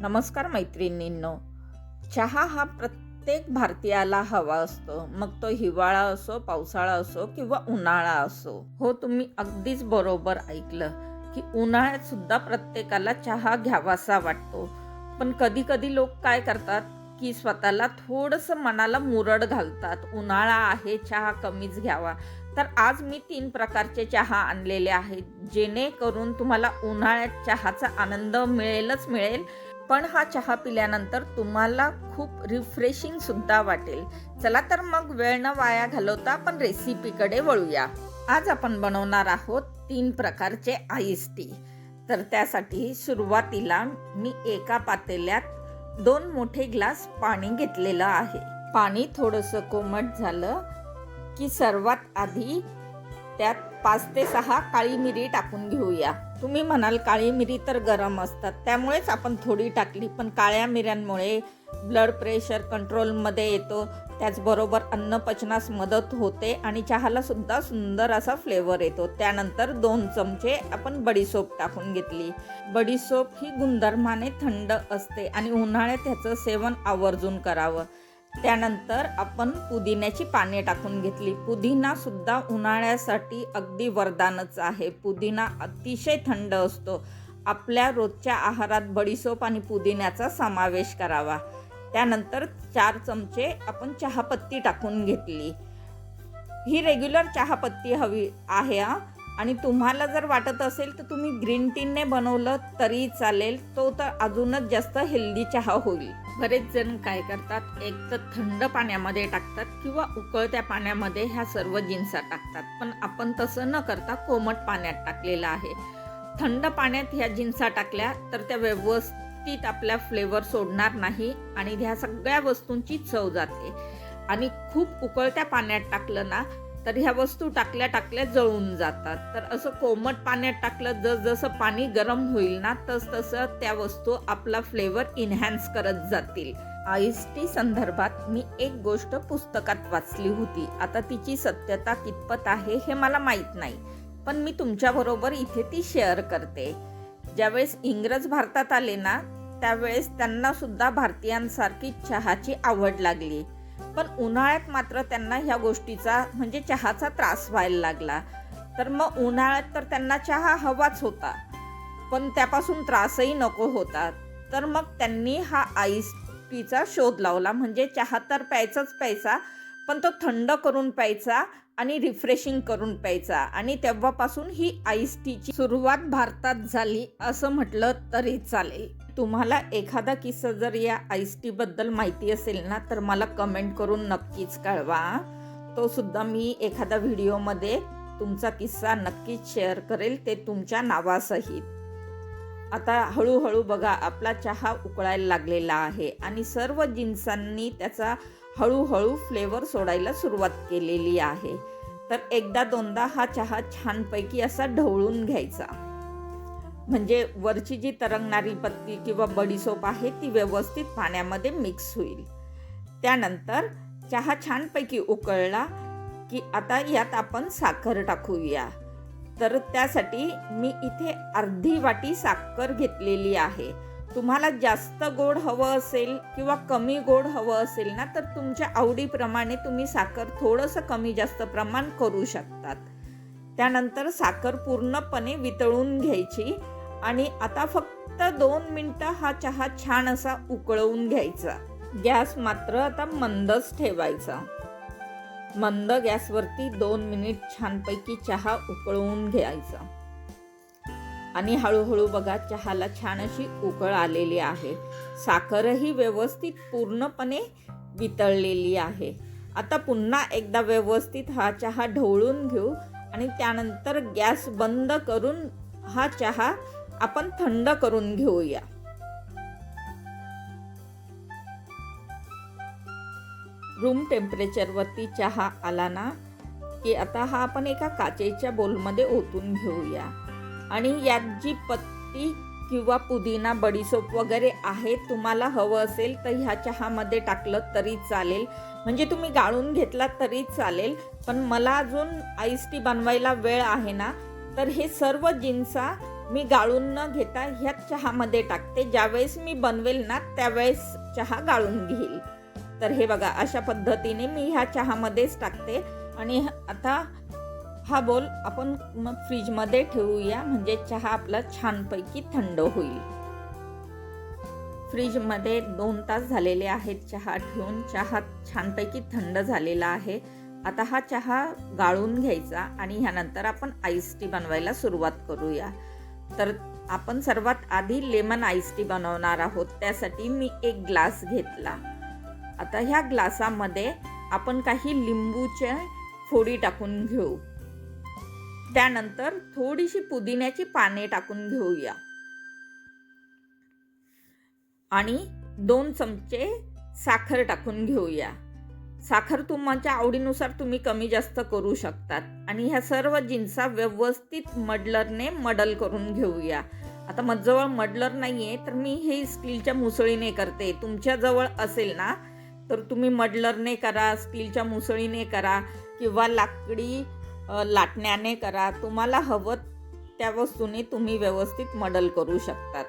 नमस्कार मैत्रिणींनो. चहा हा प्रत्येक भारतीयाला हवा असतो. मग तो हिवाळा असो पावसाळा असो किंवा उन्हाळा असो. हो तुम्ही अगदीच बरोबर ऐकलं की उन्हाळ्यात सुद्धा प्रत्येकाला चहा घ्यावासा वाटतो. पण कधी कधी लोक काय करतात की स्वतःला थोडंसं मनाला मुरड घालतात. उन्हाळा आहे चहा कमीच घ्यावा. तर आज मी तीन प्रकारचे चहा आणलेले आहेत जेणेकरून तुम्हाला उन्हाळ्यात चहाचा आनंद मिळेलच मिळेल. पण हा चहा पिल्यानंतर तुम्हाला खूप रिफ्रेशिंग सुद्धा वाटेल. चला तर मग वेळ न वाया घालवता आपण रेसिपीकडे वळूया. आज आपण बनवणार आहोत तीन प्रकारचे आईस टी तर त्यासाठी सुरुवातीला मी एका पातेल्यात दोन मोठे ग्लास पाणी घेतलेलं आहे. पाणी थोडंसं कोमट झालं की सर्वात आधी त्यात पाच ते सहा काळी मिरी टाकून घेऊया. तुम्ही म्हणाल काळी मिरी तर गरम असतात त्यामुळेच आपण थोडी टाकली पण काळ्या मिऱ्यांमुळे ब्लड प्रेशर कंट्रोलमध्ये येतो. त्याचबरोबर अन्नपचनास मदत होते आणि चहाला सुद्धा सुंदर असा फ्लेवर येतो. त्यानंतर दोन चमचे आपण बडीसोप टाकून घेतली. बडीसोप ही गुणधर्माने थंड असते आणि उन्हाळ्यात ह्याचं सेवन आवर्जून करावं. त्यानंतर आपण पुदिन्याची पाने टाकून घेतली. पुदिना सुद्धा उन्हाळ्यासाठी अगदी वरदानच आहे. पुदिना अतिशय थंड असतो. आपल्या रोजच्या आहारात बडीसोप आणि पुदिन्याचा समावेश करावा. त्यानंतर चार चमचे आपण चहापत्ती टाकून घेतली. ही रेग्युलर चहापत्ती हवी आहे हा. आणि तुम्हाला जर वाटत असेल तर तुम्ही ग्रीन टीने बनवलं तरी चालेल. तो तर अजूनच जास्त हेल्दी चहा होईल. बरेच जण काय करतात एक तर थंड पाण्यामध्ये टाकतात किंवा उकळत्या पाण्यामध्ये ह्या सर्व जिन्सा टाकतात. पण आपण तसं न करता कोमट पाण्यात टाकलेलं आहे. थंड पाण्यात ह्या जिन्सा टाकल्या तर त्या व्यवस्थित आपल्या फ्लेवर सोडणार नाही आणि ह्या सगळ्या वस्तूंची चव जाते. आणि खूप उकळत्या पाण्यात टाकलं ना तर ह्या वस्तू टाकल्या टाकल्या जळून जातात. तर असं कोमट पाण्यात टाकलं जसजसं पाणी गरम होईल ना तस तसं त्या वस्तू आपला फ्लेवर इन्हॅन्स करत जातील. आईस टी संदर्भात मी एक गोष्ट पुस्तकात वाचली होती. आता तिची सत्यता कितपत आहे हे मला माहीत नाही. पण मी तुमच्याबरोबर इथे ती शेअर करते. ज्यावेळेस इंग्रज भारतात आले ना त्यावेळेस त्यांना सुद्धा भारतीयांसारखी चहाची आवड लागली. पण उन्हाळ्यात मात्र त्यांना ह्या गोष्टीचा म्हणजे चहाचा त्रास व्हायला लागला. तर मग उन्हाळ्यात तर त्यांना चहा हवाच होता पण त्यापासून त्रासही नको होता. तर मग त्यांनी हा आईस टीचा शोध लावला. म्हणजे चहा तर प्यायचाच प्यायचा पण तो थंड करून प्यायचा आणि रिफ्रेशिंग करून प्यायचा. आणि तेव्हापासून ही आईस टीची सुरुवात भारतात झाली असं म्हटलं तरी चालेल. तुम्हाला एखादा किस्सा जर या आईस टीबद्दल माहिती असेल ना तर मला कमेंट करून नक्कीच कळवा. तो सुद्धा मी एखादा व्हिडिओमध्ये तुमचा किस्सा नक्कीच शेअर करेल ते तुमच्या नावासहित. आता हळूहळू बघा आपला चहा उकळायला लागलेला आहे. आणि सर्व जिन्सांनी त्याचा हळूहळू फ्लेवर सोडायला सुरुवात केलेली आहे. तर एकदा दोनदा हा चहा छानपैकी असा ढवळून घ्यायचा. म्हणजे वरची जी तरंगणारी पत्ती किंवा बडीसोप आहे ती व्यवस्थित पाण्यामध्ये मिक्स होईल. त्यानंतर चहा छानपैकी उकळला की आता यात आपण साखर टाकूया. तर त्यासाठी मी इथे अर्धी वाटी साखर घेतलेली आहे. तुम्हाला जास्त गोड हवं असेल किंवा कमी गोड हवं असेल ना तर तुमच्या आवडीप्रमाणे तुम्ही साखर थोडंसं कमी जास्त प्रमाण करू शकतात. त्यानंतर साखर पूर्णपणे वितळून घ्यायची आणि आता फक्त दोन मिनटं हा चहा छान असा उकळवून घ्यायचा. गॅस मात्र आता मंदच ठेवायचा. मंद गॅसवरती दोन मिनिट छानपैकी चहा उकळवून घ्यायचा. आणि हळूहळू बघा चहाला छान अशी उकळ आलेली आहे. साखरही व्यवस्थित पूर्णपणे वितळलेली आहे. आता पुन्हा एकदा व्यवस्थित हा चहा ढवळून घेऊ आणि त्यानंतर गॅस बंद करून हा चहा आपण थंड करून घेऊया. रूम टेम्परेचरवरती चहा आला ना की आता हा आपण एका काचेच्या बोलमध्ये ओतून घेऊया. आणि यात जी पत्ती किंवा पुदिना बडीसोप वगैरे आहे तुम्हाला हवं असेल तर ह्या चहामध्ये टाकलं तरी चालेल. म्हणजे तुम्ही गाळून घेतला तरी चालेल पण मला अजून आईस टी बनवायला वेळ आहे ना तर हे सर्व जिन्सा मी गाळून न घेता ह्या चहामध्ये टाकते. ज्यावेळेस मी बनवेल ना त्यावेळेस चहा गाळून घेईल. तर हे बघा अशा पद्धतीने मी ह्या चहामध्येच टाकते. आणि आता हा बोल आपण मग फ्रीजमध्ये ठेवूया म्हणजे चहा आपला छानपैकी थंड होईल. फ्रीजमध्ये दोन तास झालेले आहेत चहा ठेवून. चहा छानपैकी थंड झालेला आहे. आता हा चहा गाळून घ्यायचा आणि ह्यानंतर आपण आईस टी बनवायला सुरुवात करूया. तर आपण सर्वात आधी लेमन आईस टी बनवणार आहोत. त्यासाठी मी एक ग्लास घेतला. आता ह्या ग्लासामध्ये आपण काही लिंबूच्या फोडी टाकून घेऊ. त्यानंतर थोडीशी पुदिन्याची पाने टाकून घेऊया. आणि दोन चमचे साखर टाकून घेऊया. साखर तुमच्या आवडीनुसार तुम्ही कमी जास्त करू शकतात. आणि ह्या सर्व जिन्सा व्यवस्थित मडलरने मडल करून घेऊया. आता माझ्याजवळ मडलर नाही आहे तर मी हे स्टीलच्या मुसळीने करते. तुमच्याजवळ असेल ना तर तुम्ही मडलरने करा स्टीलच्या मुसळीने करा किंवा लाकडी लाटण्याने करा. तुम्हाला हवं त्या वस्तूने तुम्ही व्यवस्थित मडल करू शकतात.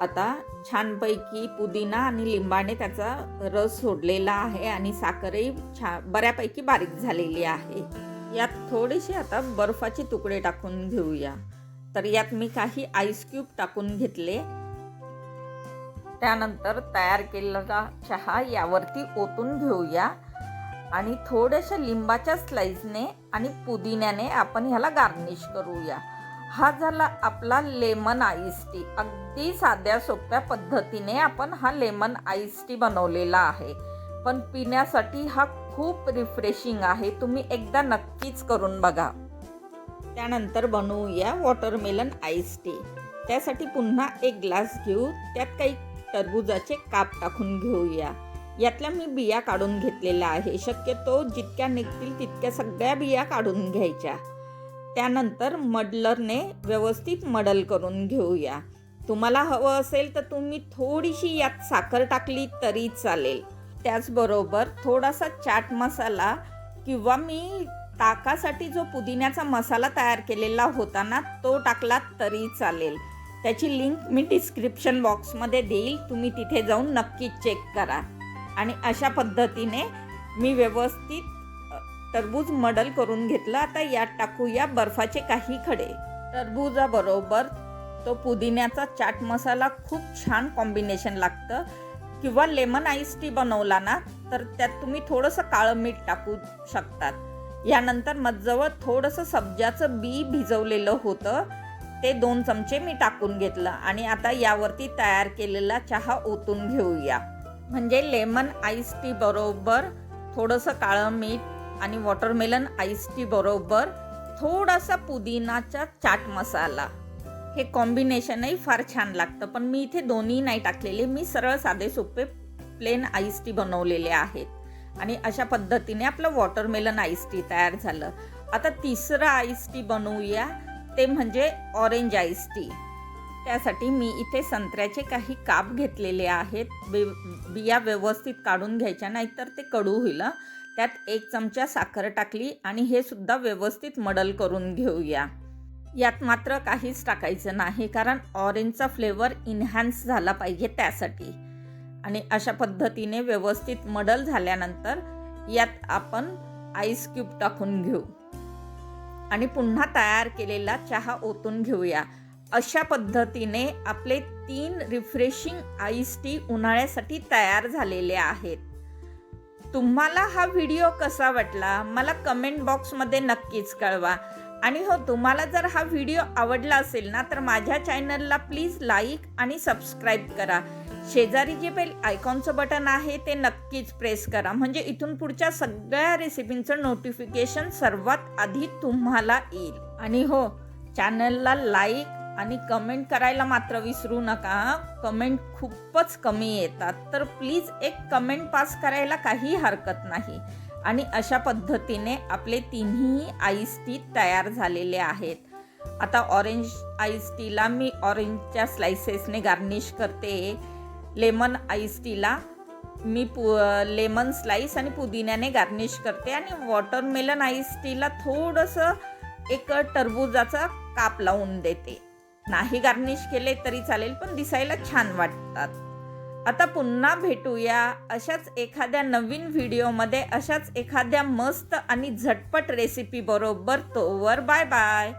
आता छानपैकी पुदिना आणि लिंबाने त्याचा रस सोडलेला आहे आणि साखरही छा बऱ्यापैकी बारीक झालेली आहे. यात थोडेसे आता बर्फाचे तुकडे टाकून घेऊया. तर यात मी काही आईस क्यूब टाकून घेतले. त्यानंतर तयार केलेला चहा यावरती ओतून घेऊया. आणि थोड्याशा लिंबाच्या स्लाइसने आणि पुदिन्याने आपण ह्याला गार्निश करूया. हा झाला आपला लेमन आईस टी अगदी साध्या सोप्या पद्धतीने आपण हा लेमन आईस टी बनवलेला आहे. पण पिण्यासाठी हा खूप रिफ्रेशिंग आहे. तुम्ही एकदा नक्कीच करून बघा. त्यानंतर बनवूया वॉटरमेलन आईस टी त्यासाठी पुन्हा एक ग्लास घेऊ. त्यात काही टरबुजाचे काप टाकून घेऊया. यातल्या मी बिया काढून घेतलेल्या आहे. शक्यतो जितक्या निघतील तितक्या सगळ्या बिया काढून घ्यायच्या. त्यानंतर मडलरने व्यवस्थित मडल करून घेऊया. तुम्हाला हवं असेल तर तुम्ही थोडीशी यात साखर टाकली तरी चालेल. त्याचबरोबर थोडासा चाट मसाला किंवा मी ताकासाठी जो पुदिन्याचा मसाला तयार केलेला होता ना तो टाकला तरी चालेल. त्याची लिंक मी डिस्क्रिप्शन बॉक्समध्ये देईल. तुम्ही तिथे जाऊन नक्की चेक करा. आणि अशा पद्धतीने मी व्यवस्थित टरबूज मडल करून घेतलं. आता यात टाकूया बर्फाचे काही खडे. टरबूजाबरोबर तो पुदिन्याचा चाट मसाला खूप छान कॉम्बिनेशन लागतं. किंवा लेमन आईस टी बनवला ना तर त्यात तुम्ही थोडंसं काळं मीठ टाकू शकतात. यानंतर मजवळ थोडंसं सब्जाचं बी भिजवलेलं होतं. ते दोन चमचे मी टाकून घेतलं. आणि आता यावरती तयार केलेला चहा ओतून घेऊया. म्हणजे लेमन आईस टी बरोबर थोडंसं काळं मीठ आणि वॉटरमेलन आईस टी बरोबर थोडासा पुदिनाचा चाट मसाला. हे कॉम्बिनेशनही फार छान लागतं पण मी इथे दोन्ही नाही टाकलेले. मी सरळ साधे सोपे प्लेन आईस टी बनवलेले आहेत. आणि अशा पद्धतीने आपलं वॉटरमेलन आईस टी तयार झालं. आता तिसरं आईस टी बनवूया ते म्हणजे ऑरेंज आईस टी. त्यासाठी मी इथे संत्र्याचे काही काप घेतलेले आहेत. बे बिया व्यवस्थित काढून घ्यायच्या नाहीतर ते कडू होईल. त्यात एक चमचा साखर टाकली आणि हे सुद्धा व्यवस्थित मडल करून घेऊया. यात मात्र काहीच टाकायचं नाही कारण ऑरेंजचा फ्लेवर इन्हॅन्स झाला पाहिजे त्यासाठी. आणि अशा पद्धतीने व्यवस्थित मडल झाल्यानंतर यात आपण आईस क्यूब टाकून घेऊ. आणि पुन्हा तयार केलेला चहा ओतून घेऊया. अशा पद्धतीने आपले तीन रिफ्रेशिंग आईस टी उन्हाळ्यासाठी तयार झालेले आहेत. तुम्हाला हा व्हिडिओ कसा वाटला? मला कमेंट बॉक्समध्ये नक्कीच कळवा. आणि हो तुम्हाला जर हा व्हिडिओ आवडला असेल ना तर माझ्या चॅनलला प्लीज लाईक आणि सबस्क्राईब करा. शेजारी जे बेल आयकॉनचं बटन आहे ते नक्कीच प्रेस करा. म्हणजे इथून पुढच्या सगळ्या रेसिपींचं नोटिफिकेशन सर्वात आधी तुम्हाला येईल. आणि हो चॅनलला लाईक आणि कमेंट करायला मात्र विसरू नका कमेंट खूपच कमी येतात. तर प्लीज एक कमेंट पास करायला काही हरकत नाही. आणि अशा पद्धतीने आपले तिन्ही आईस टी तयार झालेले आहेत. आता ऑरेंज आईस टीला मी ऑरेंजच्या स्लायसेसने गार्निश करते. लेमन आईस टीला मी पु लेमन स्लाईस आणि पुदिन्याने गार्निश करते. आणि वॉटरमेलन आईस टीला थोडंसं एक टरबुजाचा काप लावून देते. नाही गार्निश केले तरी चालेल पण दिसायला छान वाटतात. आता पुन्हा भेटूया अशाच एखाद्या नवीन व्हिडिओमध्ये अशाच एखाद्या मस्त आणि झटपट रेसिपी बरोबर. तोवर बाय बाय